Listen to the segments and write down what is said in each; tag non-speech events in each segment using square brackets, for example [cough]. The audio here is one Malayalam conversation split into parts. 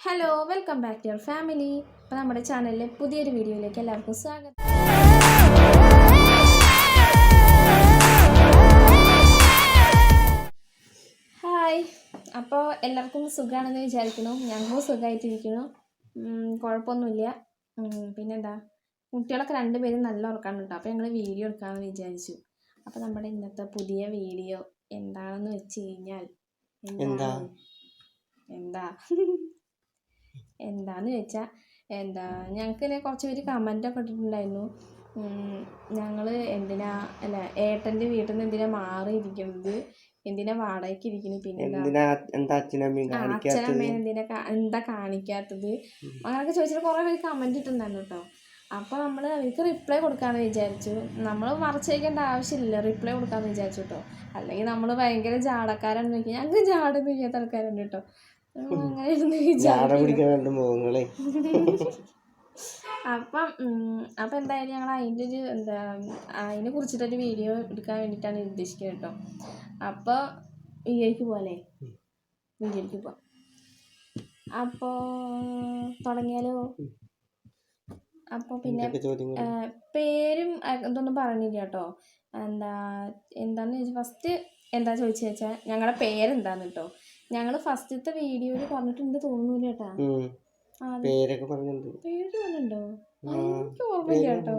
Hello welcome back to your family അപ്പോൾ നമ്മുടെ ചാനലിലെ പുതിയൊരു വീഡിയോയിലേക്ക് എല്ലാവർക്കും സ്വാഗതം. ഹായ് അപ്പോൾ എല്ലാവർക്കും സുഖമാണെന്ന് വിചാരിക്കുന്നു. ഞങ്ങളും സുഖമായിട്ടിരിക്കുന്നു കുഴപ്പമൊന്നുമില്ല. പിന്നെന്താ? കുട്ടികളൊക്കെ രണ്ടുപേരും നല്ല ഉറക്കാനുണ്ട് അപ്പോൾ ഞങ്ങൾ വീഡിയോ എടുക്കാമെന്ന് വിചാരിച്ചു. അപ്പോൾ നമ്മുടെ ഇന്നത്തെ പുതിയ വീഡിയോ എന്താണെന്ന് വെച്ച് കഴിഞ്ഞാൽ എന്താ? എന്താ? [laughs] എന്താന്ന് ചോദിച്ചാൽ എന്താ ഞങ്ങൾക്ക് ഇങ്ങനെ കുറച്ച് പേര് കമന്റ് ഒക്കെ ഇട്ടിട്ടുണ്ടായിരുന്നു. ഞങ്ങൾ എന്തിനാ അല്ല ഏട്ടന്റെ വീട്ടിൽ നിന്ന് എന്തിനാ മാറിയിരിക്കുന്നത്? എന്തിനാ വാടകയ്ക്ക് ഇരിക്കുന്നത് പിന്നെ എന്താ എന്തിനാ എന്താ അച്ഛനമ്മയും കാണിക്കാത്തത്? അച്ഛനമ്മേനെ എന്തിനാ എന്താ കാണിക്കാത്തത്? അങ്ങനെയൊക്കെ ചോദിച്ചിട്ട് കുറേ പേര് കമന്റ് ഇട്ടിട്ടുണ്ടായിരുന്നു കേട്ടോ അപ്പോൾ നമ്മൾ അവർക്ക് റിപ്ലൈ കൊടുക്കാമെന്ന് വിചാരിച്ചു. നമ്മൾ മറച്ച് വയ്ക്കേണ്ട ആവശ്യമില്ല. റിപ്ലൈ കൊടുക്കാമെന്ന് വിചാരിച്ചു കേട്ടോ അല്ലെങ്കിൽ നമ്മൾ ഭയങ്കര ജാടക്കാരാണെന്ന് വെച്ചാൽ ഞങ്ങൾക്ക് ജാടൊന്നും ചെയ്യാത്ത ആൾക്കാരുണ്ട് കേട്ടോ മുഖങ്ങളെ. അപ്പം അപ്പം എന്തായാലും ഞങ്ങൾ അതിന്റെ ഒരു എന്താ അതിനെ കുറിച്ചിട്ടൊരു വീഡിയോ എടുക്കാൻ വേണ്ടിയിട്ടാണ് ഉദ്ദേശിക്കുന്നത് കേട്ടോ. അപ്പോൾ വീഡിയോയ്ക്ക് പോലെ വീഡിയോയ്ക്ക് പോ അപ്പോൾ തുടങ്ങിയാലോ? അപ്പോൾ പിന്നെ പേരും ഇതൊന്നും പറഞ്ഞില്ല കേട്ടോ. എന്താ എന്താന്ന് ചോദിച്ചാൽ ഫസ്റ്റ് എന്താ ചോദിച്ചു വെച്ചാൽ ഞങ്ങളുടെ പേരെന്താന്ന് കേട്ടോ. ഞങ്ങൾ ഫസ്റ്റത്തെ വീഡിയോയിൽ പറഞ്ഞിട്ടുണ്ട് തോന്നുന്നില്ല കേട്ടാ. പേരൊക്കെ പറഞ്ഞിട്ടുണ്ട്. പേര് പറഞ്ഞിട്ടുണ്ടോ? എനിക്ക് ഓർമ്മയില്ല കേട്ടോ.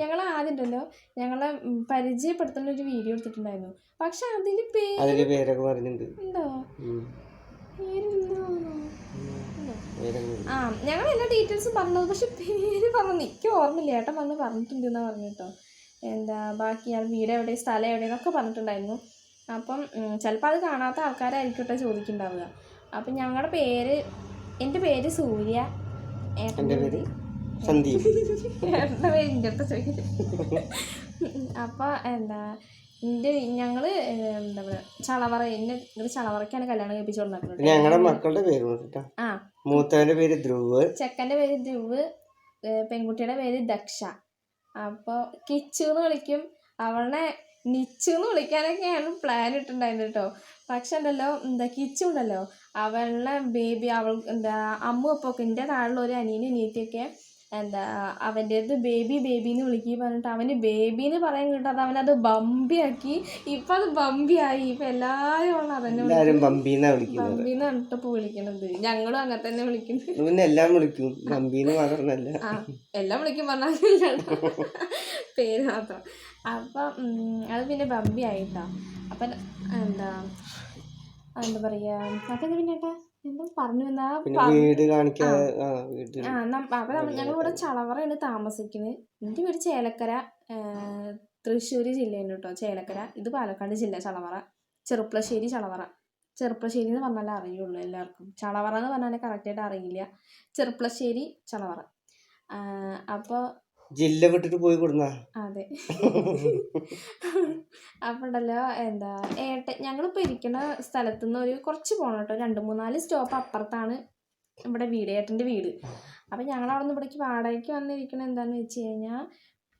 ഞങ്ങൾ ആദ്യം ഉണ്ടല്ലോ ഞങ്ങളെ പരിചയപ്പെടുത്തുന്ന ഒരു വീഡിയോ എടുത്തിട്ടുണ്ടായിരുന്നു. പക്ഷെ അതിൽ പേര് പേരൊക്കെ പറഞ്ഞിട്ടുണ്ട്. ഉണ്ടോ? ആ ഞങ്ങൾ എല്ലാ ഡീറ്റെയിൽസും പറഞ്ഞത് പക്ഷെ പേര് പറഞ്ഞു എനിക്ക് ഓർമ്മയില്ല. ഏട്ടൻ വന്ന് പറഞ്ഞിട്ടുണ്ട് എന്നാ പറഞ്ഞു കേട്ടോ. എന്താ ബാക്കി ആ വീട് എവിടെ സ്ഥലം എവിടെയെന്നൊക്കെ പറഞ്ഞിട്ടുണ്ടായിരുന്നു. അപ്പം ചിലപ്പോൾ അത് കാണാത്ത ആൾക്കാരായിരിക്കും കേട്ടോ ചോദിക്കുന്നുണ്ടാവുക അപ്പം ഞങ്ങളുടെ പേര് എന്റെ പേര് സൂര്യ. ഏട്ടന്റെ പേര് സന്ദീപ്. [laughs] ഏട്ടന്റെ പേര് എന്റെ അടുത്ത് ചോദിക്കുന്നത് അപ്പോൾ എന്താ എന്റെ ഞങ്ങൾ എന്താ പറയുക ചളവറ എന്റെ ഒരു ചളവറയ്ക്കാണ് കല്യാണം കഴിപ്പിച്ചു കൊടുക്കുന്നത് ഞങ്ങളുടെ മക്കളുടെ പേര് ആ. മൂത്തവന്റെ പേര് ധ്രുവ്. ചെക്കന്റെ പേര് ധ്രുവ് പെൺകുട്ടിയുടെ പേര് ദക്ഷ. അപ്പോൾ കിച്ചു എന്ന് വിളിക്കും. അവളെ നിച്ചു എന്ന് വിളിക്കാനൊക്കെയാണ് പ്ലാൻ ഇട്ടുണ്ടായിരുന്നത് കേട്ടോ പക്ഷെ ഉണ്ടല്ലോ എന്താ കിച്ചു ഉണ്ടല്ലോ. അവളുടെ ബേബി അവൾ എന്താ അമ്മു അപ്പൊക്കെ എന്റെ താഴെയുള്ള ഒരു അനിയനും അനിയത്തിയൊക്കെ എന്താ അവന്റെ അടുത്ത് ബേബി ബേബി എന്ന് വിളിക്കുക പറഞ്ഞിട്ട് അവന് ബേബി എന്ന് പറയാൻ കിട്ടാതെ അവനത് ബമ്പിയാക്കി ഇപ്പം അത് ബമ്പിയായി ഇപ്പം എല്ലാവരും അതന്നെ ബമ്പി എന്നാണ് കേട്ടോ ഇപ്പോൾ വിളിക്കണത്. ഞങ്ങളും അങ്ങനെ തന്നെ വിളിക്കുന്നത്. പിന്നെ എല്ലാം വിളിക്കും. ബമ്പീന്ന് മാത്രമല്ല. എല്ലാം വിളിക്കും പറഞ്ഞാൽ പേര് മാത്രം. അപ്പം അത് പിന്നെ ബമ്പി ആയിട്ടാ അപ്പം എന്താ എന്താ പറയാ? അപ്പം പിന്നെ ഏട്ടാ? പറഞ്ഞു പിന്നെ വീട് കാണിക്കാതെ അപ്പം നമ്മ- ഞങ്ങളിവിടെ ചളവറയാണ് താമസിക്കുന്നത് എന്റെ വീട് ചേലക്കര തൃശ്ശൂർ ജില്ലയാണ് കേട്ടോ ചേലക്കര. ഇത് പാലക്കാട് ജില്ല ചളവറ. ചെറുപ്പളശ്ശേരി ചളവറ. ചെറുപ്പളശ്ശേരി എന്ന് പറഞ്ഞാലേ അറിയുള്ളൂ എല്ലാവർക്കും. ചളവറ എന്ന് പറഞ്ഞാൽ കറക്റ്റായിട്ട് അറിയില്ല. ചെറുപ്പളശ്ശേരി ചളവറ. അപ്പോൾ ജില്ല വിട്ടിട്ട് പോയി കൊടുന്ന? അതെ. അപ്പൊ ഉണ്ടല്ലോ എന്താ ഏട്ട ഞങ്ങളിപ്പോ ഇരിക്കുന്ന സ്ഥലത്തു നിന്ന് ഒരു കുറച്ച് പോകണം കേട്ടോ രണ്ട് മൂന്നാൽ സ്റ്റോപ്പ് അപ്പുറത്താണ് ഇവിടെ വീട് ഏട്ടന്റെ വീട്. അപ്പം ഞങ്ങൾ അവിടെ നിന്ന് ഇവിടേക്ക് വാടകയ്ക്ക് വന്നിരിക്കണത് എന്താണെന്ന് വെച്ച് കഴിഞ്ഞാൽ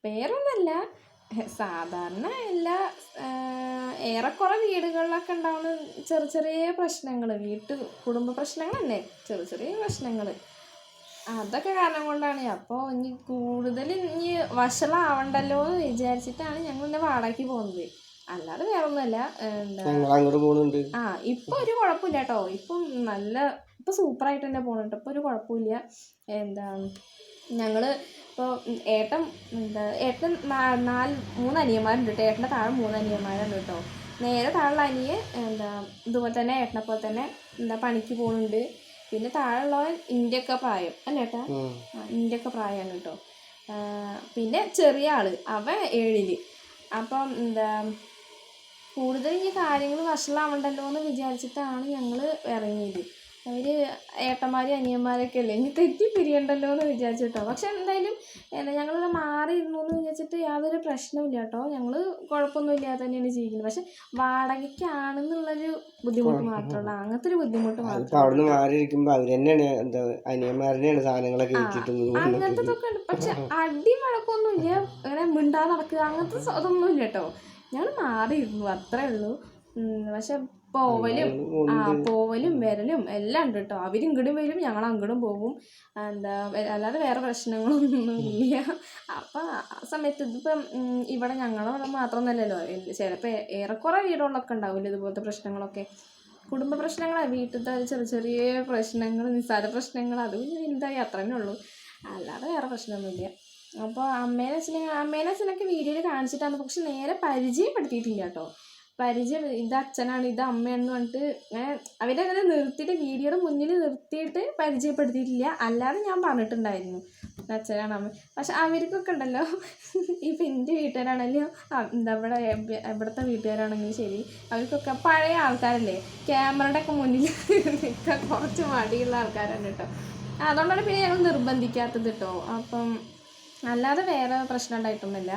വേറൊന്നല്ല സാധാരണ എല്ലാ ഏറെക്കുറെ വീടുകളിലൊക്കെ ഉണ്ടാവുന്ന ചെറിയ ചെറിയ പ്രശ്നങ്ങൾ വീട്ടു കുടുംബ പ്രശ്നങ്ങൾ തന്നെ ചെറിയ ചെറിയ പ്രശ്നങ്ങൾ അതൊക്കെ കാരണം കൊണ്ടാണ്. അപ്പോൾ ഇനി കൂടുതൽ ഇനി വഷളാവണ്ടല്ലോ എന്ന് വിചാരിച്ചിട്ടാണ് ഞങ്ങൾ ഇന്നെ വാടകയ്ക്ക് പോകുന്നത്. അല്ലാതെ വേറൊന്നുമല്ല. എന്താ അങ്ങോട്ട് പോകുന്നുണ്ട് ആ ഇപ്പൊ ഒരു കുഴപ്പമില്ല കേട്ടോ. ഇപ്പം നല്ല ഇപ്പൊ സൂപ്പറായിട്ട് തന്നെ പോകണം കേട്ടോ ഇപ്പൊ ഒരു കുഴപ്പമില്ല. എന്താ ഞങ്ങൾ ഇപ്പോൾ ഏട്ടൻ എന്താ ഏട്ടൻ നാല് മൂന്ന് അനിയന്മാരുണ്ട് കേട്ടോ. ഏട്ടന്റെ താഴെ മൂന്ന് അനിയന്മാരുണ്ട് കേട്ടോ. നേരെ താഴെ അനിയെ എന്താ ഇതുപോലെ തന്നെ ഏട്ടനെ പോലെ തന്നെ എന്താ പണിക്ക് പോകുന്നുണ്ട് പിന്നെ താഴെയുള്ളവൻ ഇന്ത്യക്ക പ്രായം അല്ലേട്ടാ. ഇന്ത്യയൊക്കെ പ്രായമാണ് കേട്ടോ. പിന്നെ ചെറിയ ആൾ അവൻ ഏഴിൽ. അപ്പം എന്താ കൂടുതൽ ഇനി കാര്യങ്ങൾ വഷളാവണ്ടല്ലോ എന്ന് വിചാരിച്ചിട്ടാണ് ഞങ്ങൾ ഇറങ്ങിയത്. അവർ ഏട്ടന്മാരും അനിയന്മാരൊക്കെ അല്ലേ? ഇനി തെറ്റി പിരിയണ്ടല്ലോ എന്ന് വിചാരിച്ചിട്ടോ പക്ഷെ എന്തായാലും എന്താ ഞങ്ങളിവിടെ മാറി ഇരുന്നു എന്ന് വിചാരിച്ചിട്ട് യാതൊരു പ്രശ്നമില്ല കേട്ടോ. ഞങ്ങൾ കുഴപ്പമൊന്നുമില്ലാതെ തന്നെയാണ് ജീവിക്കുന്നത്. പക്ഷെ വാടകയ്ക്കാണെന്നുള്ളൊരു ബുദ്ധിമുട്ട് മാത്രമുള്ള അങ്ങനത്തെ ഒരു ബുദ്ധിമുട്ട് മാത്രം അവിടുന്ന് മാറി ഇരിക്കുമ്പോ അവർ തന്നെയാണ് എന്താ അനിയന്മാരനെയാണ് സാധനങ്ങളൊക്കെ ഏറ്റിട്ടുന്നത് അങ്ങനത്തതൊക്കെ ഉണ്ട്. പക്ഷെ അടി വഴക്കൊന്നുമില്ല അങ്ങനെ മിണ്ടാതെ നടക്കുക അങ്ങനത്തെ ഇതൊന്നുമില്ല കേട്ടോ. ഞങ്ങൾ മാറിയിരുന്നു അത്രേ ഉള്ളൂ. പക്ഷെ പോവലും ആ പോവലും വരലും എല്ലാം ഉണ്ട് കേട്ടോ അവർ ഇങ്ങോട്ടും വരും ഞങ്ങൾ അങ്ങോട്ടും പോകും. എന്താ അല്ലാതെ വേറെ പ്രശ്നങ്ങളൊന്നും ഇല്ല അപ്പം ആ സമയത്ത് ഇതിപ്പം ഇവിടെ ഞങ്ങളവിടെ മാത്രമൊന്നുമല്ലല്ലോ. ചിലപ്പോൾ ഏറെക്കുറെ വീടുകളിലൊക്കെ ഉണ്ടാവില്ല ഇതുപോലത്തെ പ്രശ്നങ്ങളൊക്കെ. കുടുംബ പ്രശ്നങ്ങളാണ് വീട്ടിലത്തെ ചെറിയ ചെറിയ പ്രശ്നങ്ങൾ നിസ്സാര പ്രശ്നങ്ങൾ അത് പിന്നെ വലുതായി അത്ര തന്നെ ഉള്ളൂ. അല്ലാതെ വേറെ പ്രശ്നമൊന്നുമില്ല. അപ്പോൾ അമ്മേനെ അച്ഛനെ അമ്മേനെ അച്ഛനൊക്കെ വീഡിയോയിൽ കാണിച്ചിട്ടാണ് പക്ഷെ നേരെ പരിചയപ്പെടുത്തിയിട്ടില്ല കേട്ടോ പരിചയം ഇത് അച്ഛനാണ് ഇത് അമ്മയാണെന്ന് പറഞ്ഞിട്ട് അങ്ങനെ അവരങ്ങനെ നിർത്തിയിട്ട് വീഡിയോയുടെ മുന്നിൽ നിർത്തിയിട്ട് പരിചയപ്പെടുത്തിയിട്ടില്ല. അല്ലാതെ ഞാൻ പറഞ്ഞിട്ടുണ്ടായിരുന്നു. അച്ഛനാണ് അമ്മ. പക്ഷെ അവർക്കൊക്കെ ഉണ്ടല്ലോ. ഇപ്പം എന്റെ വീട്ടുകാരാണെങ്കിലും നമ്മുടെ ഇവിടുത്തെ വീട്ടുകാരാണെങ്കിലും ശരി. അവർക്കൊക്കെ പഴയ ആൾക്കാരല്ലേ. ക്യാമറയുടെ ഒക്കെ മുന്നിൽ നിൽക്കാൻ കുറച്ച് മടിയുള്ള ആൾക്കാരാണ് കേട്ടോ. അതുകൊണ്ടാണ് പിന്നെ ഞങ്ങൾ നിർബന്ധിക്കാത്തത് കേട്ടോ. അപ്പം അല്ലാതെ വേറെ പ്രശ്നം ഉണ്ടായിട്ടൊന്നുമില്ല.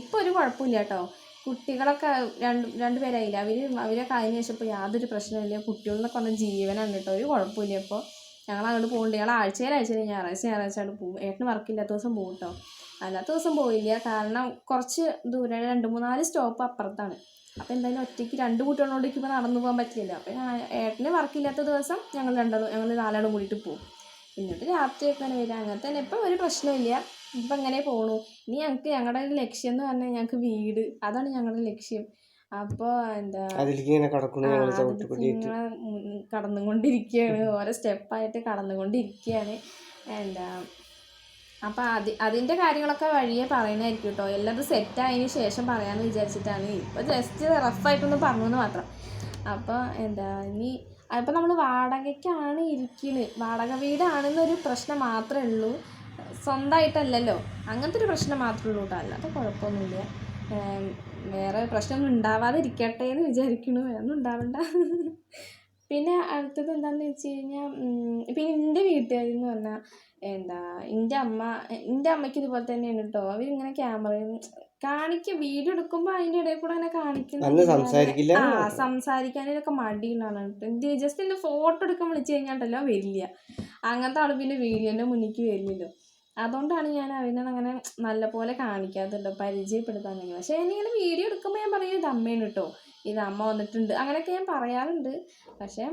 ഇപ്പോൾ ഒരു കുഴപ്പമില്ല കേട്ടോ. കുട്ടികളൊക്കെ രണ്ട് രണ്ട് പേരായില്ല? അവർ അവരൊക്കെ അതിന് ശേഷം ഇപ്പോൾ യാതൊരു പ്രശ്നമില്ല കുട്ടികളെന്നൊക്കെ പറഞ്ഞ ജീവനാണ് കേട്ടോ. ഒരു കുഴപ്പമില്ല ഇപ്പോൾ ഞങ്ങൾ അങ്ങോട്ട് പോകുന്നുണ്ട് ഞങ്ങൾ ആഴ്ചയിൽ ആഴ്ചയിൽ ഞായറാഴ്ച ഞായറാഴ്ച അവിടെ പോകും ഏട്ടന് വർക്കില്ലാത്ത ദിവസം പോകും കേട്ടോ അല്ലാത്ത ദിവസം പോയില്ല കാരണം കുറച്ച് ദൂരെ രണ്ട് മൂന്നാൽ സ്റ്റോപ്പ് അപ്പുറത്താണ്. അപ്പോൾ എന്തായാലും ഒറ്റയ്ക്ക് രണ്ട് കുട്ടികളോട് ഇപ്പോൾ നടന്നു പോകാൻ പറ്റില്ല അപ്പോൾ ഏട്ടന് വർക്കില്ലാത്ത ദിവസം ഞങ്ങൾ രണ്ടാളും ഞങ്ങൾ നാലാളും കൂടിയിട്ട് പോകും എന്നിട്ട് രാത്രിയൊക്കെ തന്നെ വരിക. അങ്ങനെ തന്നെ. ഇപ്പം ഒരു പ്രശ്നമില്ല ഇപ്പം അങ്ങനെ പോണു? ഇനി ഞങ്ങൾക്ക് ഞങ്ങളുടെ ഒരു ലക്ഷ്യം എന്ന് പറഞ്ഞാൽ ഞങ്ങൾക്ക് വീട്. അതാണ് ഞങ്ങളുടെ ലക്ഷ്യം. അപ്പോൾ എന്താ കടന്നുകൊണ്ടിരിക്കുകയാണ് ഓരോ സ്റ്റെപ്പായിട്ട് കടന്നുകൊണ്ടിരിക്കുകയാണ് എന്താ അപ്പം അതി അതിന്റെ കാര്യങ്ങളൊക്കെ വഴിയെ പറയുന്നതായിരിക്കും കേട്ടോ എല്ലാം സെറ്റ് ആയതിനു ശേഷം പറയാമെന്ന് വിചാരിച്ചിട്ടാണ്. ഇപ്പോൾ ജസ്റ്റ് റഫായിട്ടൊന്ന് പറഞ്ഞു എന്ന് മാത്രം. അപ്പോൾ എന്താ ഇനി അപ്പോൾ നമ്മൾ വാടകയ്ക്കാണ് ഇരിക്കുന്നത് വാടക വീടാണെന്നൊരു പ്രശ്നം മാത്രമേ ഉള്ളൂ. സ്വന്തമായിട്ടല്ലല്ലോ. അങ്ങനത്തെ ഒരു പ്രശ്നം മാത്രമേ ഉള്ളൂ കേട്ടോ. അല്ലാതെ കുഴപ്പമൊന്നുമില്ല. വേറെ പ്രശ്നമൊന്നും ഉണ്ടാവാതിരിക്കട്ടെ എന്ന് വിചാരിക്കണു വേറെ ഒന്നും ഉണ്ടാവണ്ട. പിന്നെ അടുത്തത് എന്താണെന്ന് വെച്ച് കഴിഞ്ഞാൽ പിന്നെ എന്റെ വീട്ടുകാരെന്ന് പറഞ്ഞാൽ എന്താ എന്റെ അമ്മ എന്റെ അമ്മയ്ക്ക് ഇതുപോലെ തന്നെയാണ് കേട്ടോ. അവരിങ്ങനെ ക്യാമറയിൽ കാണിക്കുക വീഡിയോ എടുക്കുമ്പോൾ അതിന്റെ ഇടയിൽ കൂടെ അങ്ങനെ കാണിക്കുന്നു ആ സംസാരിക്കാനൊക്കെ മടിയുള്ളതാണ് എന്ത് ജസ്റ്റ് എന്റെ ഫോട്ടോ എടുക്കാൻ വിളിച്ചു കഴിഞ്ഞാൽ വരില്ല. അങ്ങനത്തെ ആൾ പിന്നെ വീഡിയോന്റെ മുന്നിലേക്ക് വരില്ലല്ലോ. അതുകൊണ്ടാണ് ഞാൻ അവനെ അങ്ങനെ നല്ല നല്ലപോലെ കാണിക്കാത്തുണ്ട് പരിചയപ്പെടുത്താനെങ്കിൽ പക്ഷേ എന്നിങ്ങനെ വീഡിയോ എടുക്കുമ്പോൾ ഞാൻ പറയും ഇത് അമ്മയാണ് കേട്ടോ ഇത് അമ്മ വന്നിട്ടുണ്ട്. അങ്ങനെയൊക്കെ ഞാൻ പറയാറുണ്ട്. പക്ഷേ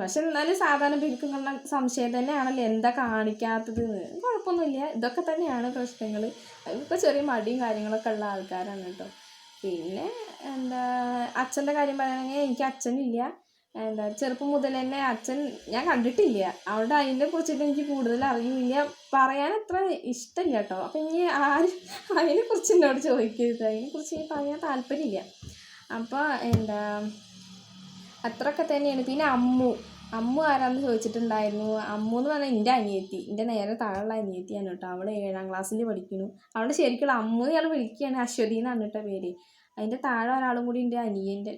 പക്ഷെ എന്നാലും സാധാരണ പേർക്ക് സംശയം തന്നെയാണല്ലോ എന്താ കാണിക്കാത്തത് കുഴപ്പമൊന്നുമില്ല. ഇതൊക്കെ തന്നെയാണ് പ്രശ്നങ്ങൾ ഇതൊക്കെ ചെറിയ മടിയും കാര്യങ്ങളൊക്കെ ഉള്ള ആൾക്കാരാണ് കേട്ടോ പിന്നെ എന്താ അച്ഛന്റെ കാര്യം പറയുകയാണെങ്കിൽ എനിക്ക് അച്ഛനില്ല. എന്താ ചെറുപ്പം മുതൽ തന്നെ അച്ഛൻ ഞാൻ കണ്ടിട്ടില്ല. അവിടെ അതിനെ കുറിച്ചിട്ട് എനിക്ക് കൂടുതൽ അറിയില്ല പറയാൻ അത്ര ഇഷ്ടമില്ല കേട്ടോ. അപ്പം ഇനി ആര് അതിനെക്കുറിച്ച് എന്നോട് ചോദിക്കരുത്. അതിനെക്കുറിച്ച് ഇനി പറയാൻ താല്പര്യമില്ല അപ്പോൾ എന്താ അത്രയൊക്കെ തന്നെയാണ്. പിന്നെ അമ്മു. അമ്മു ആരാന്ന് ചോദിച്ചിട്ടുണ്ടായിരുന്നു. അമ്മു എന്ന് പറഞ്ഞാൽ എന്റെ അനിയത്തി. എന്റെ നേരെ താഴെയുള്ള അനിയത്തിയാണ് കേട്ടോ. അവൾ ഏഴാം ക്ലാസ്സിൽ പഠിക്കുന്നു. അവളുടെ ശരിക്കുള്ള അമ്മു ഇയാൾ വിളിക്കുകയാണ്. അശ്വതി എന്നാണ് കേട്ടോ പേര്. അതിന്റെ താഴെ ഒരാളും കൂടി ഉണ്ട് അനിയന്റെ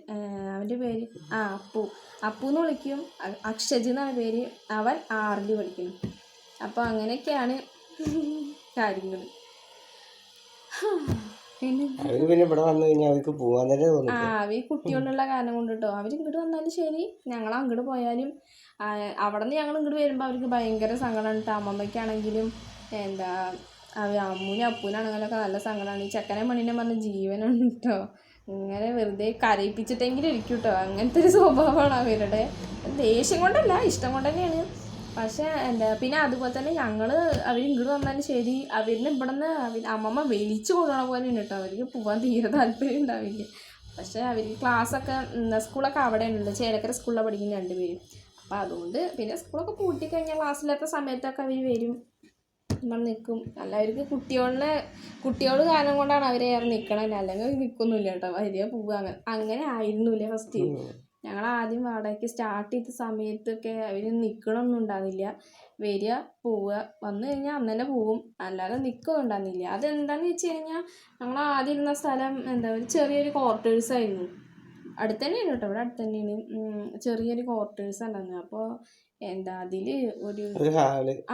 അവന്റെ പേര് ആ അപ്പു. അപ്പു എന്ന് വിളിക്കും അക്ഷജ് എന്നാണ് പേര് അവൻ ആറിൽ വിളിക്കുന്നു. അപ്പോൾ അങ്ങനെയൊക്കെയാണ് കാര്യങ്ങൾ പിന്നെ ഇവിടെ വന്നു കഴിഞ്ഞാൽ അവർക്ക് പോവാൻ തന്നെ ആ അവർ കുട്ടികളുള്ള കാരണം കൊണ്ട് കേട്ടോ അവർ ഇങ്ങോട്ട് വന്നാലും ശരി ഞങ്ങൾ അങ്ങോട്ട് പോയാലും അവിടെ നിന്ന് ഞങ്ങൾ ഇങ്ങോട്ട് വരുമ്പോൾ അവർക്ക് ഭയങ്കര സങ്കടമാണ് കേട്ടോ അമ്മമ്മയ്ക്കാണെങ്കിലും എന്താ അവ അമ്മൂനും അപ്പൂനാണെങ്കിലൊക്കെ നല്ല സങ്കടമാണ് ഈ ചെക്കനെ മണിനെ പറഞ്ഞ ജീവനാണ് കേട്ടോ ഇങ്ങനെ വെറുതെ കരയിപ്പിച്ചിട്ടെങ്കിലും ഇരിക്കും കേട്ടോ അങ്ങനത്തെ ഒരു സ്വഭാവമാണ് അവരുടെ. ദേഷ്യം കൊണ്ടല്ല ഇഷ്ടം കൊണ്ട് തന്നെയാണ്. പക്ഷേ എന്താ പിന്നെ അതുപോലെ തന്നെ ഞങ്ങൾ അവർ ഇങ്ങോട്ട് വന്നാലും ശരി. അവരിനെ ഇവിടെ നിന്ന് അവർ അമ്മമ്മ വലിച്ചു കൊണ്ടുപോണ പോലെ ഉണ്ട് കേട്ടോ. അവർക്ക് പോകാൻ തീരെ താല്പര്യം ഉണ്ടാവില്ല. പക്ഷേ അവർ ക്ലാസ്സൊക്കെ സ്കൂളൊക്കെ അവിടെ ഉണ്ട് ചേലക്കര സ്കൂളിലാണ് പഠിക്കുന്ന രണ്ടുപേരും. അപ്പോൾ അതുകൊണ്ട് പിന്നെ സ്കൂളൊക്കെ പൂട്ടിക്കഴിഞ്ഞാൽ ക്ലാസ്സിലത്തെ സമയത്തൊക്കെ അവർ വരും. നമ്മൾ നിൽക്കും. അല്ല അവർക്ക് കുട്ടികളെ കുട്ടികൾ കാരണം കൊണ്ടാണ് അവർ ഏറെ നിൽക്കണത് അല്ലെങ്കിൽ നിൽക്കൊന്നുമില്ല കേട്ടോ. വരിക പോവുക അങ്ങനെ അങ്ങനെ ആയിരുന്നില്ല ഫസ്റ്റ് ഞങ്ങൾ ആദ്യം വാടകയ്ക്ക് സ്റ്റാർട്ട് ചെയ്ത സമയത്തൊക്കെ അവർ നിൽക്കണമൊന്നും ഉണ്ടാകുന്നില്ല വരിക പോവുക വന്നു കഴിഞ്ഞാൽ അന്ന് തന്നെ പോവും അല്ലാതെ നിൽക്കൊന്നും ഉണ്ടാകുന്നില്ല അതെന്താണെന്ന് വെച്ച് കഴിഞ്ഞാൽ ഞങ്ങൾ ആദ്യം ഇരുന്ന സ്ഥലം എന്താ ഒരു ചെറിയൊരു ക്വാർട്ടേഴ്സ് ആയിരുന്നു. അടുത്ത് തന്നെയാണ് കേട്ടോ ഇവിടെ അടുത്ത് തന്നെയാണ് ചെറിയൊരു ക്വാർട്ടേഴ്സ് ഉണ്ടായിരുന്നു അപ്പോൾ എന്താ അതിൽ ഒരു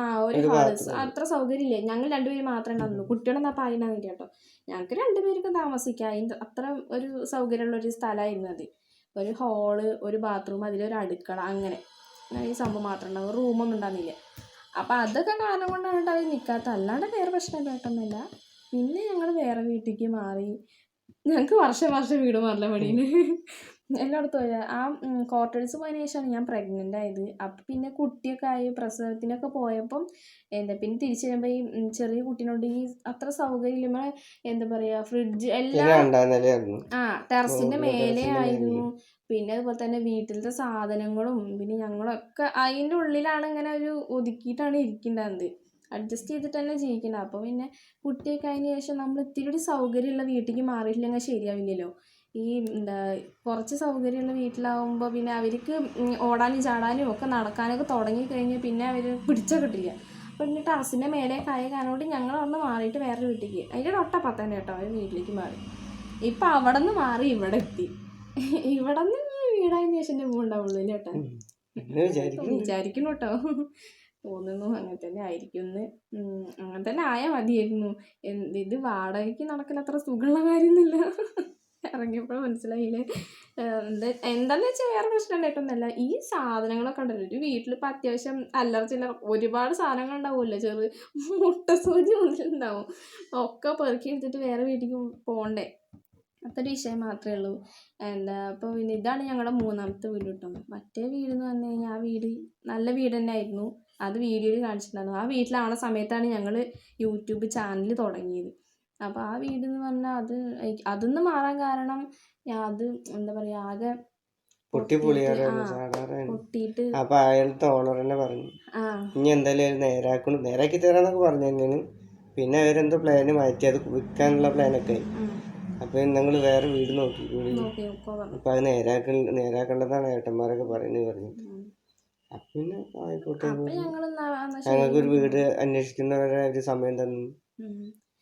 ആ ഒരു ഹാൾസ് ഹാൾ. അത്ര സൗകര്യമില്ല. ഞങ്ങൾ രണ്ടുപേര് മാത്രമേ ഉണ്ടാവുള്ളൂ. കുട്ടികളൊന്നും അപ്പം അതിനാന്നില്ല കേട്ടോ ഞങ്ങൾക്ക് രണ്ടുപേർക്കും താമസിക്കാം. അതിന്റെ അത്ര ഒരു സൗകര്യമുള്ള ഒരു സ്ഥലമായിരുന്നു അത്. ഒരു ഹാൾ ഒരു ബാത്റൂം അതിലൊരു അടുക്കള അങ്ങനെ. ഈ സംഭവം മാത്രമേ ഉണ്ടാവും റൂമൊന്നും ഉണ്ടാകുന്നില്ല അപ്പം അതൊക്കെ കാരണം കൊണ്ടാണ് അത് നിൽക്കാത്ത അല്ലാണ്ട് വേറെ പ്രശ്നം കേട്ടൊന്നുമില്ല പിന്നെ ഞങ്ങൾ വേറെ വീട്ടിലേക്ക് മാറി. ഞങ്ങൾക്ക് വർഷം വർഷം വീട് മാറില്ല പണിന് എല്ലായിടത്തും ഒരു ആ ക്വാർട്ടേഴ്സ് പോയതിനു ശേഷമാണ് ഞാൻ പ്രഗ്നന്റ് ആയത്. അപ്പം പിന്നെ കുട്ടിയൊക്കെ ആയി പ്രസവത്തിനൊക്കെ പോയപ്പം എന്താ പിന്നെ തിരിച്ചു വരുമ്പോൾ ഈ ചെറിയ കുട്ടീനോട് ഈ അത്ര സൗകര്യം ഇല്ല നമ്മളെ എന്താ പറയുക ഫ്രിഡ്ജ് എല്ലാം ആ ടെറസിന്റെ ഓ, മേലെ ആയിരുന്നു. പിന്നെ അതുപോലെ തന്നെ വീട്ടിലത്തെ സാധനങ്ങളും പിന്നെ ഞങ്ങളൊക്കെ അതിന്റെ ഉള്ളിലാണ് ഇങ്ങനെ ഒരു ഒതുക്കിയിട്ടാണ് ഇരിക്കേണ്ടത്. അഡ്ജസ്റ്റ് ചെയ്തിട്ട് തന്നെ ജീവിക്കണം. അപ്പോൾ പിന്നെ കുട്ടിയൊക്കെ കഴിഞ്ഞ ശേഷം നമ്മൾ ഇത്തിരി ഒരു സൗകര്യമുള്ള വീട്ടിലേക്ക് മാറിയില്ലെങ്കിൽ ശരിയാവില്ലല്ലോ. ഈ എന്താ കുറച്ച് സൗകര്യമുള്ള വീട്ടിലാവുമ്പോൾ പിന്നെ അവർക്ക് ഓടാനും ചാടാനും ഒക്കെ നടക്കാനൊക്കെ തുടങ്ങി കഴിഞ്ഞാൽ പിന്നെ അവർ പിടിച്ചാൽ കിട്ടില്ല. അപ്പോൾ പിന്നെ ടെറസിന്റെ മേലെ കായ കാരണം ഞങ്ങൾ അവിടെ മാറിയിട്ട് വേറെ വീട്ടിലേക്ക് അതിന്റെ തൊട്ടപ്പുറത്ത് തന്നെ കേട്ടോ അവർ വീട്ടിലേക്ക് മാറി. ഇപ്പം അവിടെ നിന്ന് മാറി ഇവിടെ എത്തി. ഇവിടെ നിന്ന് വീടായതിനു ശേഷം എന്റെ ഉണ്ടാവുള്ളൂ കേട്ടോ. വിചാരിക്കുന്നു കേട്ടോ. തോന്നുന്നു അങ്ങനെ തന്നെ ആയിരിക്കും. എന്ന് അങ്ങനെ തന്നെ ആയാൽ മതിയായിരുന്നു. എന്ത് ഇത് വാടകയ്ക്ക് നടക്കുന്ന അത്ര സുഖമുള്ള കാര്യമൊന്നുമില്ല ഇറങ്ങിയപ്പോൾ മനസ്സിലായില്ലേ? എന്താ എന്താന്ന് വെച്ചാൽ വേറെ പ്രശ്നം ഉണ്ടായിട്ടൊന്നുമല്ല ഈ സാധനങ്ങളൊക്കെ ഉണ്ടല്ലോ. ഒരു വീട്ടിൽ അത്യാവശ്യം അല്ലറ ചില്ലറ ഒരുപാട് സാധനങ്ങൾ ഉണ്ടാവുമല്ലോ. ചെറു മുട്ട സൂചി മുതലുണ്ടാവും ഒക്കെ പെറുക്കി എടുത്തിട്ട് വേറെ വീട്ടിലേക്ക് പോകണ്ടേ അത്ര വിഷയം മാത്രമേ ഉള്ളൂ. എന്താ അപ്പോൾ പിന്നെ ഇതാണ് ഞങ്ങളുടെ മൂന്നാമത്തെ വീട് കേട്ടോ. മറ്റേ വീട് എന്ന് പറഞ്ഞു കഴിഞ്ഞാൽ ആ വീട് നല്ല വീട് തന്നെ ആയിരുന്നു അത് വീഡിയോയിൽ കാണിച്ചിട്ടുണ്ടായിരുന്നു. ആ വീട്ടിലാവണ സമയത്താണ് ഞങ്ങൾ യൂട്യൂബ് ചാനൽ തുടങ്ങിയത്. അപ്പോൾ ആ വീടെന്ന് എന്ന് പറഞ്ഞാൽ അത് അതൊന്ന് മാറാൻ കാരണം ഞാൻ അത് എന്താ പറയുക ആകെ പൊട്ടി സാധാരണ. പൊട്ടിയിട്ട് അപ്പൊ അയാളത്തെ ഓണർ തന്നെ പറഞ്ഞു ഇനി എന്തായാലും നേരാക്കണം നേരാക്കി തരാന്നൊക്കെ പറഞ്ഞു തന്നെയാണ്. പിന്നെ അവരെന്തോ പ്ലാന് മാറ്റി അത് വിൽക്കാനുള്ള പ്ലാനൊക്കെ ആയി. അപ്പൊ ഞങ്ങൾ വേറെ വീട് നോക്കി അപ്പൊ അത് നേരാക്ക നേരാക്കേണ്ടതാണ് ഏട്ടന്മാരൊക്കെ പറയുന്നത് പറഞ്ഞു. അപ്പൊ പിന്നെ ആയിക്കോട്ടെ ഞങ്ങൾക്ക് ഒരു വീട് അന്വേഷിക്കുന്നവരെ ഒരു സമയം തന്നു.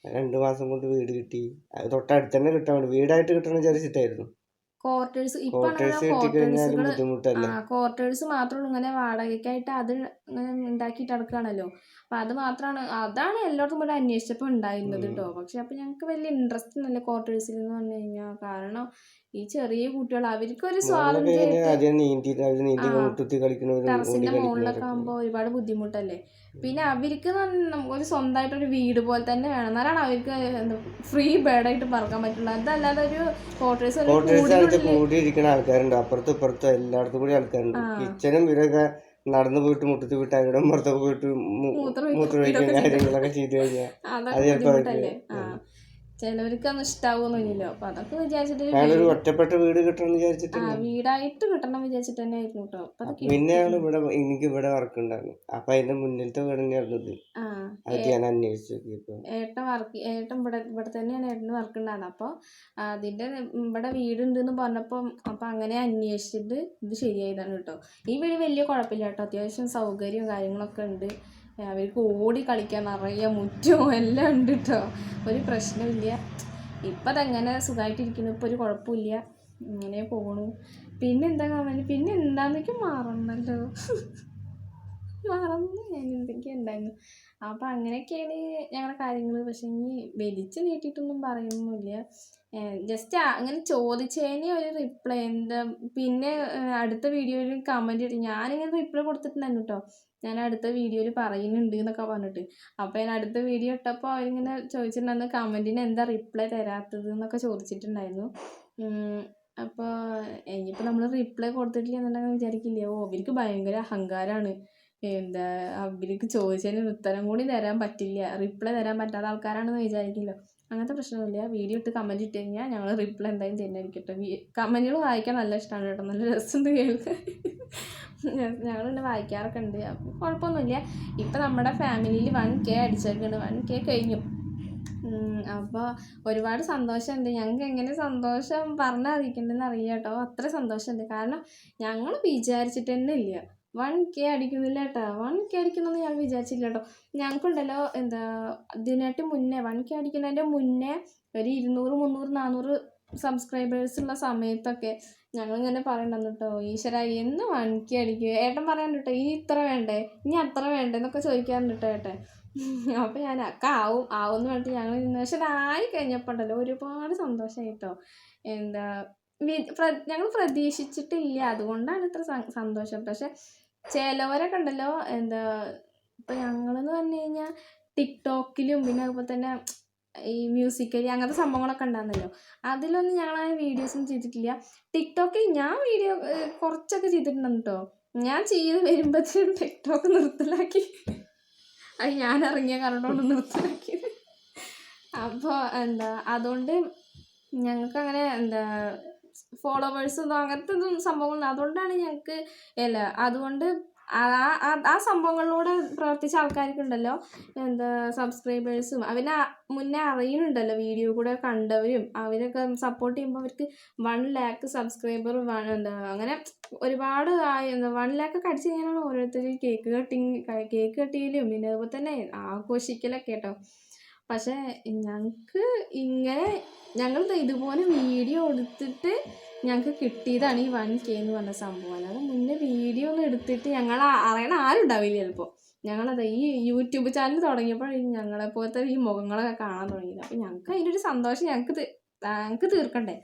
രണ്ടു മാസം കൊണ്ട് വീട് കിട്ടി. അത് തൊട്ടടുത്ത് തന്നെ കിട്ടാൻ വേണ്ടി വീടായിട്ട് കിട്ടണം വിചാരിച്ചിട്ടായിരുന്നു. ക്വാർട്ടേഴ്സ് ഇപ്പൊ ക്വാർട്ടേഴ്സുകൾ ആ ക്വാർട്ടേഴ്സ് മാത്രമേ ഇങ്ങനെ വാടകയ്ക്കായിട്ട് അത് ഇങ്ങനെ ഉണ്ടാക്കിയിട്ട് നടക്കുകയാണല്ലോ അപ്പൊ അത് മാത്രമാണ് അതാണ് എല്ലായിടത്തും ഇവിടെ അന്വേഷിച്ചപ്പോൾ ഉണ്ടായിരുന്നത് കേട്ടോ പക്ഷെ അപ്പൊ ഞങ്ങൾക്ക് വലിയ ഇൻട്രസ്റ്റ് ഒന്നുമില്ല ക്വാർട്ടേഴ്സിൽ എന്ന് പറഞ്ഞു കഴിഞ്ഞാൽ കാരണം ഈ ചെറിയ കുട്ടികൾ അവർക്ക് ഒരു സ്വാതന്ത്ര്യം ടെറസിന്റെ മുകളിലൊക്കെ ആകുമ്പോൾ ഒരുപാട് ബുദ്ധിമുട്ടല്ലേ? പിന്നെ അവർക്ക് ഒരു സ്വന്തമായിട്ടൊരു വീട് പോലെ തന്നെ വേണം. എന്നാലാണ് അവർക്ക് ഫ്രീ ഫ്രീ ബേർഡായിട്ട് പറക്കാൻ പറ്റുള്ളത് അതല്ലാതെ ഒരു ക്വാർട്ടേഴ്സ് ഒരു ക്വാർട്ടേഴ്സ് കൂടി ഇരിക്കുന്ന ആൾക്കാരുണ്ട്. അപ്പുറത്തും ഇപ്പുറത്തും എല്ലായിടത്തും കൂടി ആൾക്കാരുണ്ട്. കിച്ചനും ഇവരൊക്കെ നടന്നു പോയിട്ട് മുട്ടത്തി വിട്ട് അവരുടെ പുറത്തൊക്കെ പോയിട്ട് മൂത്രം മൂത്രമൊഴിക്കും കാര്യങ്ങളൊക്കെ ചെയ്തു കഴിഞ്ഞാൽ അത് ചിലപ്പോ ബുദ്ധിമുട്ടല്ലേ? അവർക്ക് ആ ചിലവർക്കൊന്നും ഇഷ്ടാവൊന്നുമില്ലല്ലോ. അപ്പൊ അതൊക്കെ വിചാരിച്ചിട്ട് വീട്- ഒറ്റപ്പെട്ട വീട് കിട്ടണം ആ വീടായിട്ട് കിട്ടണം വിചാരിച്ചിട്ട് തന്നെ ആയിരുന്നു കേട്ടോ. അപ്പൊ അത് കിട്ടി. ഞങ്ങൾ ഇവിടെ എനിക്ക് ഇവിടെ വർക്ക് ഉണ്ടായിരുന്നു. അപ്പൊ അതിന്റെ മുന്നിലത്തെ വീട് തന്നെയായിരുന്നു ഇത്. ആ അത് ഞാൻ അന്വേഷിച്ചു നോക്കിയപ്പോ. ഏട്ടൻ വർക്ക് ഏട്ടൻ ഇവിടെ ഇവിടെ തന്നെയാണ് ഏട്ടന് വർക്ക് ഉണ്ടാകുന്നത് അപ്പോൾ അതിന്റെ ഇവിടെ വീടുണ്ടെന്ന് പറഞ്ഞപ്പം അപ്പം അങ്ങനെ അന്വേഷിച്ചിട്ട് ഇത് ശരിയായതാണ് കേട്ടോ. ഈ വീട് വലിയ കുഴപ്പമില്ല കേട്ടോ. അത്യാവശ്യം സൗകര്യവും കാര്യങ്ങളൊക്കെ ഉണ്ട്. അവർക്ക് ഓടി കളിക്കാൻ നിറയെ മുറ്റവും എല്ലാം ഉണ്ട് കേട്ടോ ഒരു പ്രശ്നമില്ല ഇപ്പം അതങ്ങനെ സുഖമായിട്ടിരിക്കുന്നു ഇപ്പോൾ ഒരു കുഴപ്പമില്ല ഇങ്ങനെ പോണു. പിന്നെ എന്താ കമന്റ് പിന്നെ എന്താന്നൊക്കെ മറന്നല്ലോ. മറന്നു. ഞാൻ എന്തൊക്കെ ഉണ്ടായിരുന്നു? അപ്പം അങ്ങനെയൊക്കെയാണ് ഞങ്ങളുടെ കാര്യങ്ങൾ പക്ഷെ ഇനി വലിച്ച് നീട്ടിയിട്ടൊന്നും പറയുന്നില്ല ജസ്റ്റ് അങ്ങനെ ചോദിച്ചതിന് ഒരു റിപ്ലൈ എന്താ പിന്നെ അടുത്ത വീഡിയോയിൽ കമന്റ് ഞാനിങ്ങനെ റിപ്ലൈ കൊടുത്തിട്ടുണ്ടായിരുന്നു കേട്ടോ ഞാൻ അടുത്ത വീഡിയോയിൽ പറയുന്നുണ്ട് എന്നൊക്കെ പറഞ്ഞിട്ട്. അപ്പോൾ ഞാൻ അടുത്ത വീഡിയോ ഇട്ടപ്പോൾ അവരിങ്ങനെ ചോദിച്ചിട്ടുണ്ടായിരുന്നു കമന്റിന് എന്താ റിപ്ലൈ തരാത്തത് എന്നൊക്കെ ചോദിച്ചിട്ടുണ്ടായിരുന്നു. അപ്പോൾ ഇനിയിപ്പോൾ നമ്മൾ റിപ്ലൈ കൊടുത്തിട്ടില്ല എന്നുണ്ടെങ്കിൽ വിചാരിക്കില്ലേ? ഓ അവർക്ക് ഭയങ്കര അഹങ്കാരമാണ് എന്താ അവർക്ക് ചോദിച്ചതിന് ഉത്തരം കൂടി തരാൻ പറ്റില്ല. റിപ്ലൈ തരാൻ പറ്റാത്ത ആൾക്കാരാണെന്ന് വിചാരിക്കില്ല. അങ്ങനത്തെ പ്രശ്നമൊന്നുമില്ല. വീഡിയോ ഇട്ട് കമന്റ് ഇട്ട് കഴിഞ്ഞാൽ ഞങ്ങൾ റിപ്ലൈ എന്തായാലും ചെയ്യുന്നതായിരിക്കും കേട്ടോ കമന്റുകൾ വായിക്കാൻ നല്ല ഇഷ്ടമാണ് കേട്ടോ. നല്ല രസമുണ്ട് കേൾക്കാൻ. ഞങ്ങൾ വായിക്കാറൊക്കെ ഉണ്ട്. അപ്പോൾ കുഴപ്പമൊന്നുമില്ല. ഇപ്പം നമ്മുടെ ഫാമിലിയിൽ വൺ കെ അടിച്ചെടുക്കുന്നത് വൺ കെ കഴിഞ്ഞു. അപ്പോൾ ഒരുപാട് സന്തോഷമുണ്ട്. ഞങ്ങൾക്ക് എങ്ങനെ സന്തോഷം പറഞ്ഞറിയിക്കേണ്ടതെന്ന് അറിയാം കേട്ടോ. അത്ര സന്തോഷമുണ്ട്. കാരണം ഞങ്ങൾ വിചാരിച്ചിട്ട് തന്നെ ഇല്ല വൺ കെ അടിക്കുന്നില്ല കേട്ടോ വൺ കെ അടിക്കണമെന്ന് ഞാൻ വിചാരിച്ചില്ല കേട്ടോ ഞങ്ങൾക്കുണ്ടല്ലോ എന്താ ഇതിനായിട്ട് മുന്നേ വൺ കെ അടിക്കുന്നതിന്റെ മുന്നേ ഒരു ഇരുന്നൂറ് മുന്നൂറ് നാനൂറ് സബ്സ്ക്രൈബേഴ്സ് ഉള്ള സമയത്തൊക്കെ ഞങ്ങളിങ്ങനെ പറയണ്ടെന്ന് കേട്ടോ ഈശ്വര എന്ന് വൺ കെ അടിക്കുക? ഏട്ടൻ പറയാൻ കേട്ടോ ഇനി ഇത്ര വേണ്ടേ? ഇനി അത്ര വേണ്ടേ? എന്നൊക്കെ ചോദിക്കാറുണ്ട് കേട്ടോ ഏട്ടൻ? അപ്പോൾ ഞാൻ അക്ക ആവും ആവും എന്ന് പറഞ്ഞിട്ട് ഞങ്ങൾ നിന്ന് പക്ഷെ കഴിഞ്ഞപ്പോൾ ഉണ്ടല്ലോ ഒരുപാട് സന്തോഷമായി കേട്ടോ എന്താ ഞങ്ങൾ പ്രതീക്ഷിച്ചിട്ടില്ല. അതുകൊണ്ടാണ് ഇത്ര സന്തോഷം. പക്ഷെ ചിലവരൊക്കെ ഉണ്ടല്ലോ. എന്താ ഇപ്പം ഞങ്ങളെന്ന് പറഞ്ഞു കഴിഞ്ഞാൽ ടിക്ടോക്കിലും പിന്നെ അതുപോലെ തന്നെ ഈ മ്യൂസിക്കലി അങ്ങനത്തെ സംഭവങ്ങളൊക്കെ ഉണ്ടായിരുന്നല്ലോ അതിലൊന്നും ആ വീഡിയോസൊന്നും ചെയ്തിട്ടില്ല. ടിക്ടോക്കിൽ ഞാൻ വീഡിയോ കുറച്ചൊക്കെ ചെയ്തിട്ടുണ്ട് കേട്ടോ. ഞാൻ ചെയ്ത് വരുമ്പോഴത്തേനും ടിക്ടോക്ക് നിർത്തലാക്കി. അത് ഞാൻ ഇറങ്ങിയ കാരണമാണ് നിർത്തലാക്കിയത് അപ്പോൾ എന്താ അതുകൊണ്ട് ഞങ്ങൾക്ക് അങ്ങനെ എന്താ ഫോളോവേഴ്സും അങ്ങനത്തെ ഒന്നും സംഭവങ്ങൾ അതുകൊണ്ടാണ് ഞങ്ങൾക്ക് അല്ല അതുകൊണ്ട് ആ ആ- സംഭവങ്ങളിലൂടെ പ്രവർത്തിച്ച ആൾക്കാർക്കുണ്ടല്ലോ എന്താ സബ്സ്ക്രൈബേഴ്സും അവനെ മുന്നേ അറിയുന്നുണ്ടല്ലോ വീഡിയോ കൂടെ കണ്ടവരും. അവരൊക്കെ സപ്പോർട്ട് ചെയ്യുമ്പോൾ അവർക്ക് വൺ ലാക്ക് സബ്സ്ക്രൈബർ എന്താ അങ്ങനെ ഒരുപാട് എന്താ വൺ ലാക്ക് ഒക്കെ അടിച്ചു കഴിഞ്ഞാണ് ഓരോരുത്തർ കേക്ക് കട്ടിങ് കേക്ക് കട്ടിയിലും പിന്നെ അതുപോലെ തന്നെ ആഘോഷിക്കലൊക്കെ കേട്ടോ. പക്ഷേ ഞങ്ങൾക്ക് ഇങ്ങനെ ഞങ്ങൾ ഇതുപോലെ വീഡിയോ എടുത്തിട്ട് ഞങ്ങൾക്ക് കിട്ടിയതാണ് ഈ വൺ കെ എന്ന് പറഞ്ഞ സംഭവം. അല്ലാതെ മുന്നേ വീഡിയോ ഒന്നും എടുത്തിട്ട് ഞങ്ങൾ അറിയണ ആരും ഉണ്ടാവില്ല ചിലപ്പോൾ ഞങ്ങളത് ഈ യൂട്യൂബ് ചാനൽ തുടങ്ങിയപ്പോൾ ഞങ്ങളെ പോലത്തെ ഈ മുഖങ്ങളൊക്കെ കാണാൻ തുടങ്ങിയത്. അപ്പോൾ ഞങ്ങൾക്ക് അതിന്റെ സന്തോഷം ഞങ്ങൾക്ക് ഞങ്ങൾക്ക് തീർക്കണ്ടേ.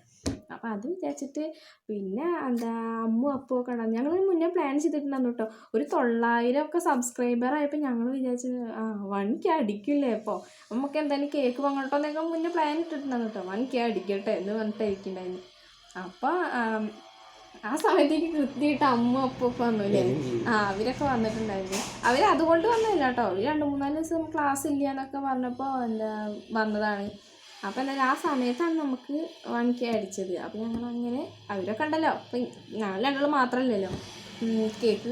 അപ്പോൾ അത് വിചാരിച്ചിട്ട് പിന്നെ എന്താ അമ്മു അപ്പു ഒക്കെ ഉണ്ടാകും ഞങ്ങൾ മുന്നേ പ്ലാൻ ചെയ്തിട്ടുണ്ടായിരുന്നു കേട്ടോ ഒരു തൊള്ളായിരം ഒക്കെ സബ്സ്ക്രൈബർ ആയപ്പോൾ ഞങ്ങൾ വിചാരിച്ചു ആ വൺ കെ അടിക്കില്ലേ ഇപ്പോൾ നമുക്ക് എന്തായാലും കേക്ക് വാങ്ങട്ടോ എന്നൊക്കെ മുന്നേ പ്ലാൻ ഇട്ടിട്ടുണ്ടായിരുന്നു കേട്ടോ വൺ കെ അടിക്കട്ടെ എന്ന് പറഞ്ഞിട്ടായിരിക്കുന്നുണ്ടായിരുന്നു. അപ്പോൾ ആ സമയത്തേക്ക് കൃത്യമായിട്ട് അമ്മ അപ്പൊക്കെ വന്നില്ലേ വരും ചെയ്യും. ആ അവരൊക്കെ വന്നിട്ടുണ്ടായിരുന്നു. അവർ അതുകൊണ്ട് വന്നതല്ല കേട്ടോ അവർ രണ്ട് മൂന്നാൽ ദിവസം ക്ലാസ് ഇല്ല എന്നൊക്കെ പറഞ്ഞപ്പോൾ എന്താ വന്നതാണ്. അപ്പോൾ എന്തായാലും ആ സമയത്താണ് നമുക്ക് വൺ കെ അടിച്ചത്. അപ്പോൾ ഞങ്ങൾ അങ്ങനെ അവരൊക്കെ ഉണ്ടല്ലോ അപ്പം ഞങ്ങൾ രണ്ടാളും മാത്രമല്ലല്ലോ കേക്ക്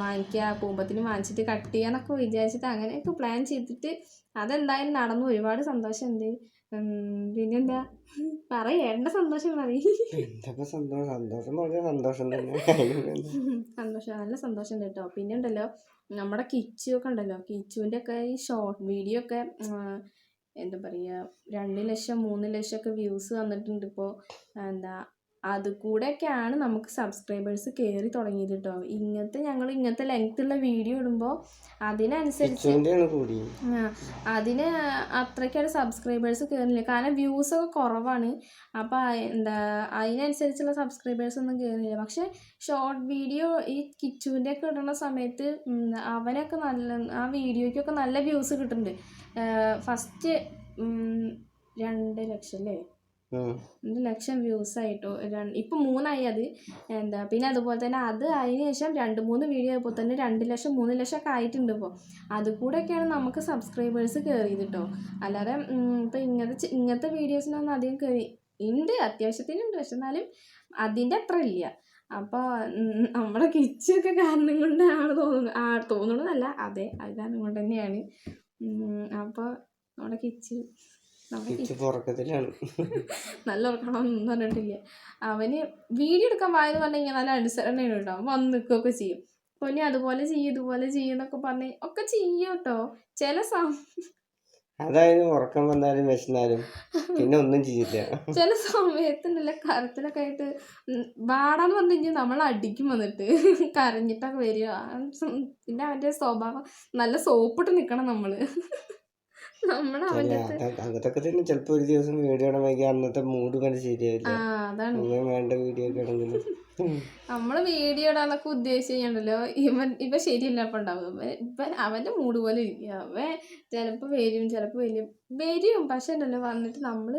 വാങ്ങിക്കുക പൂമ്പത്തിന് വാങ്ങിച്ചിട്ട് കട്ട് ചെയ്യാന്നൊക്കെ വിചാരിച്ചിട്ട് അങ്ങനെയൊക്കെ പ്ലാൻ ചെയ്തിട്ട് അതെന്തായാലും നടന്നു. ഒരുപാട് സന്തോഷമുണ്ട്. പിന്നെന്താ? പറയേണ്ട സന്തോഷം പറയും. സന്തോഷം സന്തോഷം സന്തോഷം നല്ല സന്തോഷം ഉണ്ട് കേട്ടോ. പിന്നെ ഉണ്ടല്ലോ നമ്മുടെ കിച്ചു ഒക്കെ ഉണ്ടല്ലോ. കിച്ചുവിന്റെ ഒക്കെ ഈ ഷോർട്ട് വീഡിയോ ഒക്കെ എന്താ പറയുക രണ്ട് ലക്ഷം മൂന്ന് ലക്ഷമൊക്കെ വ്യൂസ് വന്നിട്ടുണ്ട് ഇപ്പോൾ എന്താ അത് കൂടെയൊക്കെയാണ് നമുക്ക് സബ്സ്ക്രൈബേഴ്സ് കയറി തുടങ്ങിയത് കേട്ടോ ഇങ്ങനത്തെ ഞങ്ങൾ ഇങ്ങനത്തെ ലെങ്ത് ഉള്ള വീഡിയോ ഇടുമ്പോൾ അതിനനുസരിച്ച് ആ, അതിന് അത്രയ്ക്കാണ് സബ്സ്ക്രൈബേഴ്സ് കയറുന്നില്ല കാരണം വ്യൂസ് ഒക്കെ കുറവാണ്. അപ്പോൾ എന്താ അതിനനുസരിച്ചുള്ള സബ്സ്ക്രൈബേഴ്സ് ഒന്നും കയറുന്നില്ല പക്ഷേ ഷോർട്ട് വീഡിയോ ഈ കിച്ചുവിന്റെ ഒക്കെ ഇടുന്ന സമയത്ത് അവനൊക്കെ നല്ല ആ വീഡിയോയ്ക്കൊക്കെ നല്ല വ്യൂസ് കിട്ടുന്നുണ്ട്. ഫസ്റ്റ് രണ്ട് ലക്ഷം അല്ലേ? രണ്ട് ലക്ഷം വ്യൂസ് ആയിട്ടോ ഇപ്പം മൂന്നായി അത്. എന്താ പിന്നെ അതുപോലെ തന്നെ അത് അതിന് ശേഷം രണ്ട് മൂന്ന് വീഡിയോ ആയപ്പോൾ തന്നെ രണ്ട് ലക്ഷം മൂന്ന് ലക്ഷം ഒക്കെ ആയിട്ടുണ്ട് ഇപ്പോൾ അത് നമുക്ക് സബ്സ്ക്രൈബേഴ്സ് കയറിയത് കേട്ടോ അല്ലാതെ ഇപ്പം ഇങ്ങനത്തെ ഇങ്ങനത്തെ വീഡിയോസിനൊന്നും അധികം കയറി ഉണ്ട് അത്യാവശ്യത്തിനുണ്ട് പക്ഷെ എന്നാലും അതിന്റെ അത്ര ഇല്ല. അപ്പോൾ നമ്മുടെ കിച്ചൊക്കെ കാരണം കൊണ്ടാണ് തോന്നുന്നു ആ തോന്നുന്നതല്ല. അതെ അത് കാരണം കൊണ്ട് തന്നെയാണ്. അപ്പോൾ നമ്മുടെ കിച്ച്. കിച്ചു [laughs] നല്ല ഉറക്കണമെന്ന് പറഞ്ഞിട്ടില്ല. അവന് വീഡിയോ എടുക്കാൻ വായെന്ന് പറഞ്ഞു കഴിഞ്ഞാൽ നല്ല അനുസരണയാണ് കേട്ടോ. വന്ന് നിൽക്കുകയൊക്കെ ചെയ്യും. പൊന്നി അതുപോലെ ചെയ്യും ഇതുപോലെ ചെയ്യും എന്നൊക്കെ പറഞ്ഞ് ഒക്കെ ചെയ്യും കേട്ടോ. ചില സമയം അതായത് ഉറക്കം വന്നാലും വിശന്നാലും പിന്നെ ഒന്നും ചെയ്യില്ല. [laughs] ചില സമയത്തുണ്ടല്ല കരത്തിലൊക്കെ ആയിട്ട് വാടാന്ന് പറഞ്ഞു കഴിഞ്ഞാൽ നമ്മൾ അടിക്കും വന്നിട്ട്. [laughs] കരഞ്ഞിട്ടൊക്കെ വരിക. പിന്നെ അവന്റെ സ്വഭാവം നല്ല സോപ്പിട്ട് നിൽക്കണം നമ്മൾ [laughs] അതൊക്കെ തന്നെ ചിലപ്പോ ഒരു ദിവസം വീഡിയോ വൈകി അന്നത്തെ മൂഡ് കണ്ട് ശരിയാവില്ല. വേണ്ട വീഡിയോ ഒക്കെ ആണെങ്കിലും [laughs] നമ്മൾ വീഡിയോ ഇടാന്നൊക്കെ ഉദ്ദേശിച്ചുണ്ടല്ലോ ഇവൻ ഇവ ശരിയല്ല അപ്പൊ ഉണ്ടാവും ഇവൻ അവന്റെ മൂഡ് പോലെ ഇരിക്കുക. അവൻ ചിലപ്പോ വരും ചിലപ്പോ വരും. വരും പക്ഷെ ഉണ്ടല്ലോ വന്നിട്ട് നമ്മൾ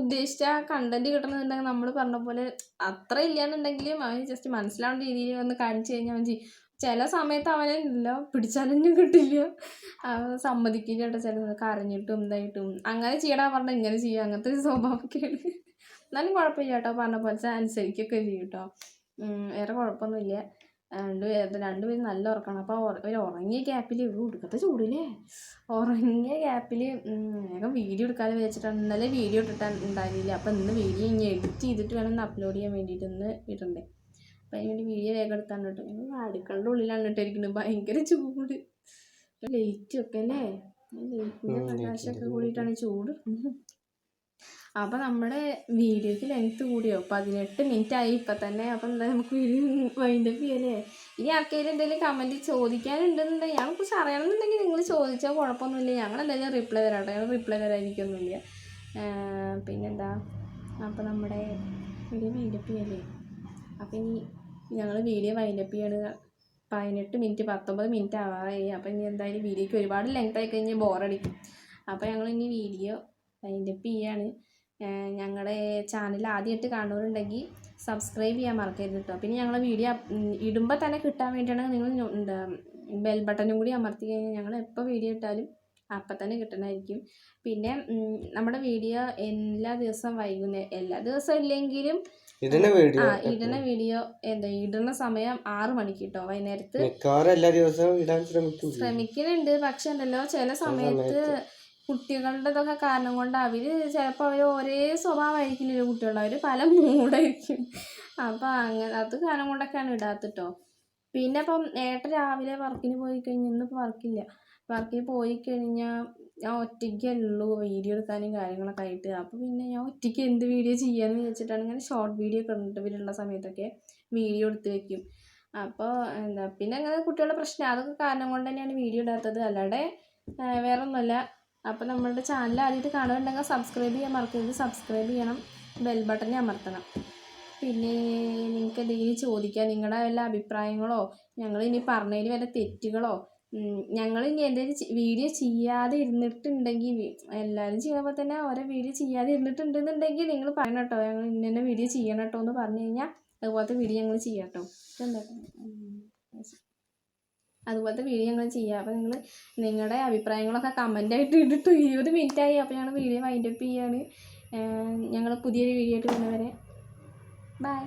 ഉദ്ദേശിച്ച ആ കണ്ടന്റ് കിട്ടണമെന്നുണ്ടെങ്കിൽ നമ്മൾ പറഞ്ഞ പോലെ അത്ര ഇല്ലാന്നുണ്ടെങ്കിലും അവന് ജസ്റ്റ് മനസ്സിലാവുന്ന രീതിയിൽ ഒന്ന് കാണിച്ചു കഴിഞ്ഞാൽ അവൻ ചെയ്യും. ചില സമയത്ത് അവനെ ഇല്ല പിടിച്ചാലൊന്നും കിട്ടില്ല. സമ്മതിക്കില്ല കേട്ടോ ചില കരഞ്ഞിട്ടും ഇതായിട്ടും. അങ്ങനെ ചെയ്യടാ പറഞ്ഞാൽ ഇങ്ങനെ ചെയ്യുക അങ്ങനത്തെ ഒരു സ്വഭാവമൊക്കെയാണ്. എന്നാലും കുഴപ്പമില്ല കേട്ടോ. പറഞ്ഞ പോലെ അനുസരിക്കൊക്കെ ചെയ്യും കേട്ടോ. വേറെ കുഴപ്പമൊന്നുമില്ല. രണ്ട് പേര് രണ്ടുപേരും നല്ല ഉറക്കണം അപ്പോൾ ഒരു ഉറങ്ങിയ ഗ്യാപ്പിൽ ഉടുക്കത്തെ ചൂടില്ലേ? ഉറങ്ങിയ ഗ്യാപ്പിൽ വേഗം വീഡിയോ എടുക്കാതെ വെച്ചിട്ടാണ് ഇന്നലെ വീഡിയോ ഇട്ടിട്ടാണ് ഉണ്ടായിരുന്നില്ല. അപ്പോൾ ഇന്ന് വീഡിയോ ഇനി എഡിറ്റ് ചെയ്തിട്ട് വേണം ഒന്ന് അപ്ലോഡ് ചെയ്യാൻ വേണ്ടിയിട്ട് ഇന്ന് ഇടണ്ടേ? അപ്പം അതിന് വേണ്ടി വീഡിയോ വേഗം എടുത്താണ് കേട്ടോ ഞങ്ങൾ വാടിക്കളുടെ ഉള്ളിലാണ് ഇട്ടിരിക്കുന്നത് ഭയങ്കര ചൂട്. ലൈറ്റ് ഒക്കെ അല്ലേ? ലൈറ്റിന്റെ പ്രകാശമൊക്കെ കൂടിയിട്ടാണ് ചൂട്. അപ്പൊ നമ്മുടെ വീഡിയോക്ക് ലെങ്ത് കൂടിയോ? പതിനെട്ട് മിനിറ്റ് ആയി ഇപ്പം തന്നെ. അപ്പം എന്താ നമുക്ക് വീഡിയോ വൈൻഡപ്പ് ചെയ്യല്ലേ ഇനി ആർക്കെങ്കിലും എന്തെങ്കിലും കമന്റ് ചോദിക്കാനുണ്ടെന്നുണ്ടെങ്കിൽ ഞങ്ങൾ കുറച്ച് അറിയണമെന്നുണ്ടെങ്കിൽ നിങ്ങൾ ചോദിച്ചാൽ കുഴപ്പമൊന്നുമില്ല. ഞങ്ങൾ എന്തായാലും റിപ്ലൈ തരാം കേട്ടോ. ഞങ്ങൾ റിപ്ലൈ തരാതിരിക്കൊന്നുമില്ല. പിന്നെന്താ? അപ്പൊ നമ്മുടെ വീഡിയോ വൈൻഡപ്പ് ചെയ്യല്ലേ? അപ്പം ഇനി ഞങ്ങൾ വീഡിയോ വൈൻഡപ്പ് ചെയ്യണ പതിനെട്ട് മിനിറ്റ് പത്തൊമ്പത് മിനിറ്റ് ആവാറായി. അപ്പോൾ ഇനി എന്തായാലും വീഡിയോക്ക് ഒരുപാട് ലെങ്ത് ആയി കഴിഞ്ഞാൽ ബോറടിക്കും. അപ്പോൾ ഞങ്ങൾ ഇനി വീഡിയോ വൈൻഡപ്പ് ചെയ്യാണ്. ഞങ്ങളുടെ ചാനൽ ആദ്യമായിട്ട് കാണുന്നവരുണ്ടെങ്കിൽ സബ്സ്ക്രൈബ് ചെയ്യാൻ മറക്കരുത് കേട്ടോ പിന്നെ ഞങ്ങളെ വീഡിയോ ഇടുമ്പോൾ തന്നെ കിട്ടാൻ വേണ്ടിയാണ് നിങ്ങൾ എന്താ ബെൽ ബട്ടനും കൂടി അമർത്തി കഴിഞ്ഞാൽ ഞങ്ങൾ എപ്പോൾ വീഡിയോ ഇട്ടാലും അപ്പം തന്നെ കിട്ടണമായിരിക്കും പിന്നെ നമ്മുടെ വീഡിയോ എല്ലാ ദിവസവും വൈകുന്നേരം എല്ലാ ദിവസവും ഇല്ലെങ്കിലും ഇതിന് വീഡിയോ ആ ഇടുന്ന വീഡിയോ എന്താ ഇടുന്ന സമയം ആറു മണിക്ക് കേട്ടോ വൈകുന്നേരത്ത്. മിക്കവാറും എല്ലാ ദിവസവും ഇടാൻ ശ്രമിക്കും. ശ്രമിക്കുന്നുണ്ട് പക്ഷെ ഉണ്ടല്ലോ ചില സമയത്ത് കുട്ടികളുടെതൊക്കെ കാരണം കൊണ്ട് അവർ ചിലപ്പോൾ അവർ ഒരേ സ്വഭാവമായിരിക്കില്ലല്ലോ കുട്ടികൾ അവർ പല മൂടായിരിക്കും. അപ്പോൾ അങ്ങനെ അത് കാരണം കൊണ്ടൊക്കെയാണ് ഇടാത്തിട്ടോ. പിന്നെ ഇപ്പം ഏട്ട രാവിലെ വർക്കിന് പോയി കഴിഞ്ഞ ഇന്നിപ്പോൾ വർക്കില്ല. വർക്കിന് പോയി കഴിഞ്ഞാൽ ഞാൻ ഒറ്റയ്ക്കല്ലേ ഉള്ളൂ വീഡിയോ എടുക്കാനും കാര്യങ്ങളൊക്കെ ആയിട്ട്. അപ്പോൾ പിന്നെ ഞാൻ ഒറ്റയ്ക്ക് എന്ത് വീഡിയോ ചെയ്യാമെന്ന് വിചാരിച്ചിട്ടാണ് ഇങ്ങനെ ഷോർട്ട് വീഡിയോ കണ്ടിട്ട് ഉണ്ട് ഇവരുള്ള സമയത്തൊക്കെ വീഡിയോ എടുത്ത് വെക്കും. അപ്പോൾ എന്താ പിന്നെ അങ്ങനെ കുട്ടികളുടെ പ്രശ്നം. അതൊക്കെ കാരണം കൊണ്ട് തന്നെയാണ് വീഡിയോ ഇടാത്തത്. അല്ലാതെ വേറെ ഒന്നുമല്ല അപ്പോൾ നമ്മളുടെ ചാനൽ ആദ്യമായിട്ട് കാണുന്നുണ്ടെങ്കിൽ സബ്സ്ക്രൈബ് ചെയ്യാൻ മറക്കരുത്. സബ്സ്ക്രൈബ് ചെയ്യണം. ബെൽ ബട്ടൺ അമർത്തണം. പിന്നെ നിങ്ങൾക്ക് എന്തെങ്കിലും ചോദിക്കാം നിങ്ങളുടെ വല്ല അഭിപ്രായങ്ങളോ ഞങ്ങൾ ഇനി പറഞ്ഞതിൽ വല്ല തെറ്റുകളോ ഞങ്ങൾ ഇനി എന്തെങ്കിലും വീഡിയോ ചെയ്യാതെ ഇരുന്നിട്ടുണ്ടെങ്കിൽ എല്ലാവരും ചെയ്യുമ്പോൾ തന്നെ ഓരോ വീഡിയോ ചെയ്യാതെ ഇരുന്നിട്ടുണ്ടെന്നുണ്ടെങ്കിൽ നിങ്ങൾ പറയണം കേട്ടോ ഞങ്ങൾ ഇന്ന വീഡിയോ ചെയ്യണം കേട്ടോ എന്ന് പറഞ്ഞു കഴിഞ്ഞാൽ അതുപോലത്തെ വീഡിയോ ഞങ്ങൾ ചെയ്യാം കേട്ടോ അതുപോലത്തെ വീഡിയോ ഞങ്ങൾ ചെയ്യാം. അപ്പോൾ നിങ്ങൾ നിങ്ങളുടെ അഭിപ്രായങ്ങളൊക്കെ കമന്റായിട്ട് ഇട്ടിട്ട് ഇരുപത് മിനിറ്റായി അപ്പോൾ ഞങ്ങൾ വീഡിയോ വൈൻഡപ്പ് ചെയ്യാണ്. ഞങ്ങൾ പുതിയൊരു വീഡിയോ ആയിട്ട് വരുന്നവരെ. ബൈ